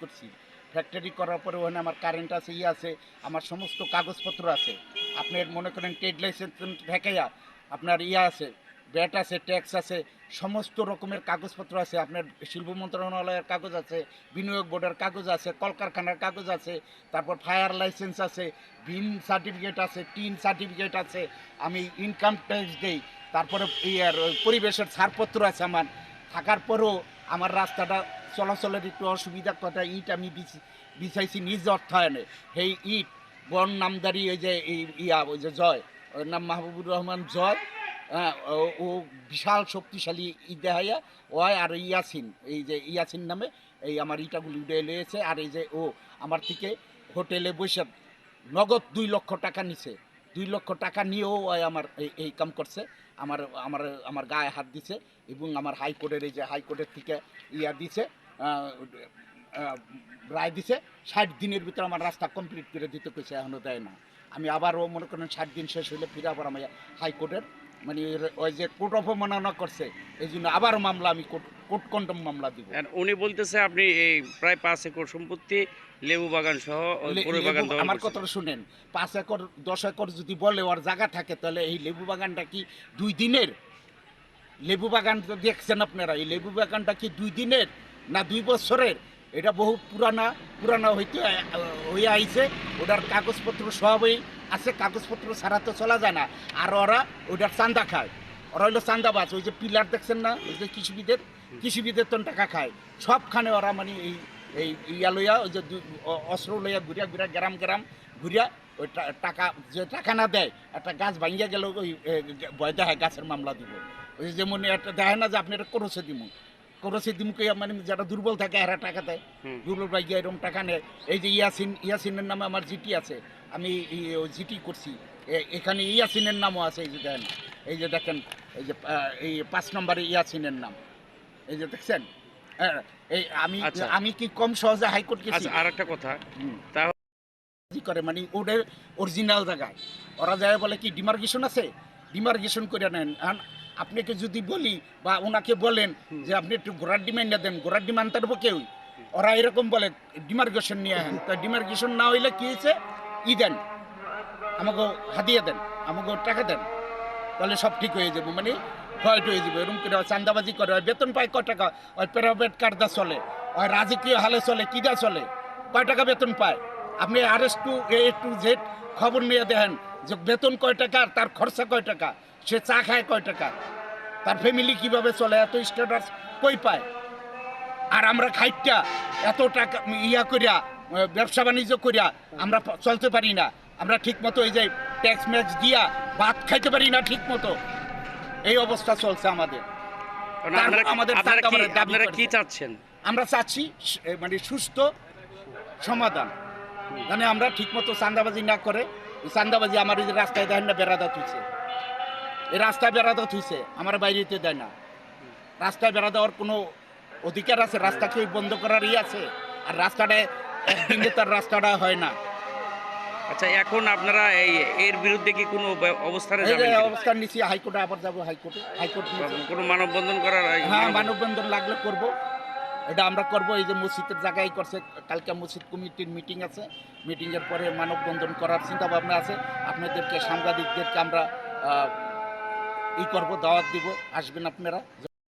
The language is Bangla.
করছি। ফ্যাক্টরি করার পরে ওখানে আমার কারেন্ট আছে ইয়ে আছে, আমার সমস্ত কাগজপত্র আছে। আপনার মনে করেন ট্রেড লাইসেন্স ঠেকাইয়া আপনার ইয়ে আছে ব্যাট আছে ট্যাক্স আছে, সমস্ত রকমের কাগজপত্র আছে। আপনার শিল্প মন্ত্রণালয়ের কাগজ আছে, বিনিয়োগ বোর্ডের কাগজ আছে, কলকারখানার কাগজ আছে, তারপর ফায়ার লাইসেন্স আছে বিন সার্টিফিকেট আছে, টিন সার্টিফিকেট আছে, আমি ইনকাম ট্যাক্স দেই। তারপরে ইয়ার পরিবেশের ছাড়পত্র আছে আমার। থাকার পরেও আমার রাস্তাটা চলাচলের একটু অসুবিধা কথা ইট আমি বিছাইছি নিজ অর্থায়নে। সেই ইট বন নামদারি ওই যে ইয়া ওই যে জয় ওর নাম মাহবুবুর রহমান জয় হ্যাঁ, ও- বিশাল শক্তিশালী ইদাহাইয়া ওয় আর ইয়াসিন এই যে ইয়াসিন নামে এই আমার ইটাগুলি উঠে লিয়েছে আর এই যে ও আমার থেকে হোটেলে বসে নগদ দুই লক্ষ টাকা নিছে। দুই লক্ষ টাকা নিয়েও আমার এই কাম করছে আমার আমার আমার গায়ে হাত দিছে এবং আমার হাইকোর্টের এই যে হাইকোর্টের থেকে ইয়া দিছে। রায় দিছে ষাট দিনের ভিতরে আমার রাস্তা কমপ্লিট করে দিতে কইছে এখনও দেয় না। আমি আবারও মনে করেন ষাট দিন শেষ হলে ফিরে আবার আমি হাইকোর্টের মানে ওই যে কোর্ট অপমাননা করছে এই জন্য আবার মামলা আমি কোর্ট কোর্ট কন্ডম মামলা দিব। উনি বলতেছে আপনি এই প্রায় পাঁচ একর সম্পত্তি লেবু বাগান সহ আমার। কথাটা শুনেন পাঁচ একর দশ একর যদি বলে ওর জায়গা থাকে তাহলে এই লেবু বাগানটা কি দুই দিনের? লেবু বাগান দেখছেন আপনারা এই লেবু বাগানটা কি দুই দিনের? না দুই বছরের, এটা বহু পুরানা পুরানা হইতে হয়ে আইছে। ওটার কাগজপত্র সবই আছে, কাগজপত্র ছাড়া তো চলা যায় না। আর ওরা ওটার চান্দা খায়। ওরা হইল চান্দাবাজ, ওই যে পিলার দেখছেন না? ওই যে কৃষিবিদের কৃষিবিদের তো টাকা খায়। সবখানে ওরা মানে এই এই, ইয়া লইয়া, ওই যে অস্ত্র লইয়া ঘুরিয়া ঘুরিয়া, গ্রাম গ্রাম ঘুরিয়া ওই টাকা, যে টাকা না দেয়, একটা গাছ ভাঙিয়া গেল ওই ভয় দেখায় গাছের মামলা দিব ওই যেমন একটা দেখে না যে, আপনি এটা করছে দিব মানে যারা দুর্বল থাকে এরা টাকা দেয়। দুর্বল ভাই গিয়ে এরকম টাকা নেয়। এই যে ইয়াসিন ইয়াসিনের নামে আমার জিটি আছে। আমি জিটি করছি। এখানে ইয়াসিনের নামও আছে এই যে দেখেন। এই যে দেখেন এই যে এই পাঁচ নম্বরে ইয়াসিনের নাম। এই যে দেখছেন? এই আমি আচ্ছা। আমি কি কম সহজে হাইকোর্ট গেছি? আচ্ছা আর একটা কথা। তা করে মানে ওদের অরিজিনাল জায়গায়। ওরা যায় বলে কি ডিমার্গেশন আছে? ডিমার্গেশন করে নেন। আপনাকে যদি বলি বা ওনাকে বলেন যে আপনি একটু ঘোড়ার ডিমান্ড দেন, ঘোড়ার ডিমান্ড তারবো কেউ ওরা এরকম বলে ডিমার্গেশন নিয়ে আহেন। তা ডিমার্গেশন না হইলে কি হয়েছে ই দেন, আমাকে হাতিয়ে দেন, আমাকে টাকা দেন, তাহলে সব ঠিক হয়ে যাবে। মানে হোয়াইট হয়ে যাবে, এরকম করে চান্দাবাজি করে, ওই বেতন পায় কয় টাকা? ওই প্রাইভেট কার্ডা চলে, ওই রাজকীয় হালে চলে কিদা চলে? কয় টাকা বেতন পায়? আপনি আর S two, A to Z খবর নিয়ে দেখেন যে বেতন কয় টাকা আর তার খরচা কয় টাকা? সে চা খায় কয় টাকা? তার ফ্যামিলি কীভাবে চলে? এত স্ট্যাটাস কই পায়? আর আমরা খাইটা এত টাকা ইয়া করিয়া ব্যবসা বাণিজ্য করিয়া আমরা চলতে পারি না। আমরা ঠিক মতো এই যে ট্যাক্স ম্যাক্স দিয়া ভাত খাইতে পারি না ঠিক মতো এই অবস্থা চলছে আমাদের। আমাদের আপনারা কি। চাচ্ছেন? আমরা চাচ্ছি মানে সুস্থ সমাধান। মানে আমরা ঠিকমতো চান্দাবাজি না করে চান্দাবাজি আমার এই যে রাস্তায় দেয় না বেড়াদা তুইছে এই রাস্তায় বেড়াদা তুইছে আমার বাইরেতে দেয় না। রাস্তায় বেড়া দেওয়ার কোনো অধিকার আছে? রাস্তা রাস্তাকে বন্ধ করার ই আছে? আর রাস্তাটা একদিনে তার রাস্তাটা হয় না। আচ্ছা এখন আপনারা এই এর বিরুদ্ধে কি কোনো অবস্থানে যাবেন অবস্থান নিচ্ছি হাইকোর্টে আবার যাব হাইকোর্টে হাইকোর্ট। কোনো মানববন্ধন করার হ্যাঁ মানববন্ধন লাগলে করব। এটা আমরা করব এই যে মসজিদের জায়গায় করছে কালকে মসজিদ কমিটির মিটিং আছে। মিটিংয়ের পরে মানববন্ধন করার চিন্তা ভাবনা আছে। আপনাদেরকে সাংবাদিকদেরকে আমরা আহ, পর্ব দাওয়াত দিব। আসবেন আপনারা।